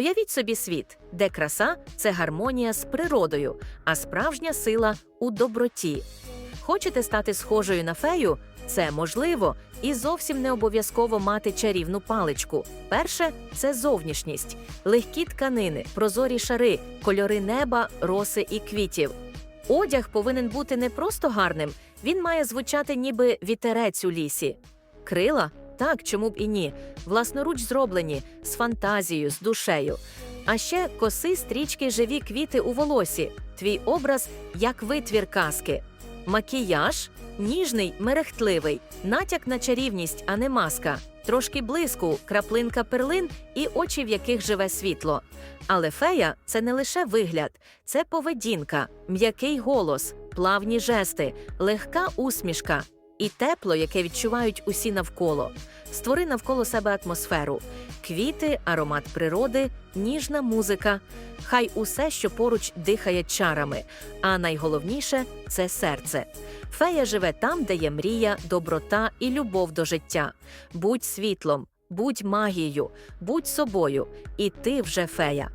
Уявіть собі світ, де краса це гармонія з природою, а справжня сила у доброті. Хочете стати схожою на фею? Це можливо, і зовсім не обов'язково мати чарівну паличку. Перше це зовнішність, легкі тканини, прозорі шари, кольори неба, роси і квітів. Одяг повинен бути не просто гарним, він має звучати ніби вітерець у лісі. Крила? Так, чому б і ні. Власноруч зроблені, з фантазією, з душею. А ще коси, стрічки, живі квіти у волосі. Твій образ як витвір казки. Макіяж ніжний, мерехтливий, натяк на чарівність, а не маска. Трошки блиску, краплинка перлин і очі, в яких живе світло. Але фея це не лише вигляд, це поведінка, м'який голос, плавні жести, легка усмішка і тепло, яке відчувають усі навколо. Створи навколо себе атмосферу, квіти, аромат природи, ніжна музика. Хай усе, що поруч дихає чарами. А найголовніше це серце. Фея живе там, де є мрія, доброта і любов до життя. Будь світлом, будь магією, будь собою, і ти вже фея.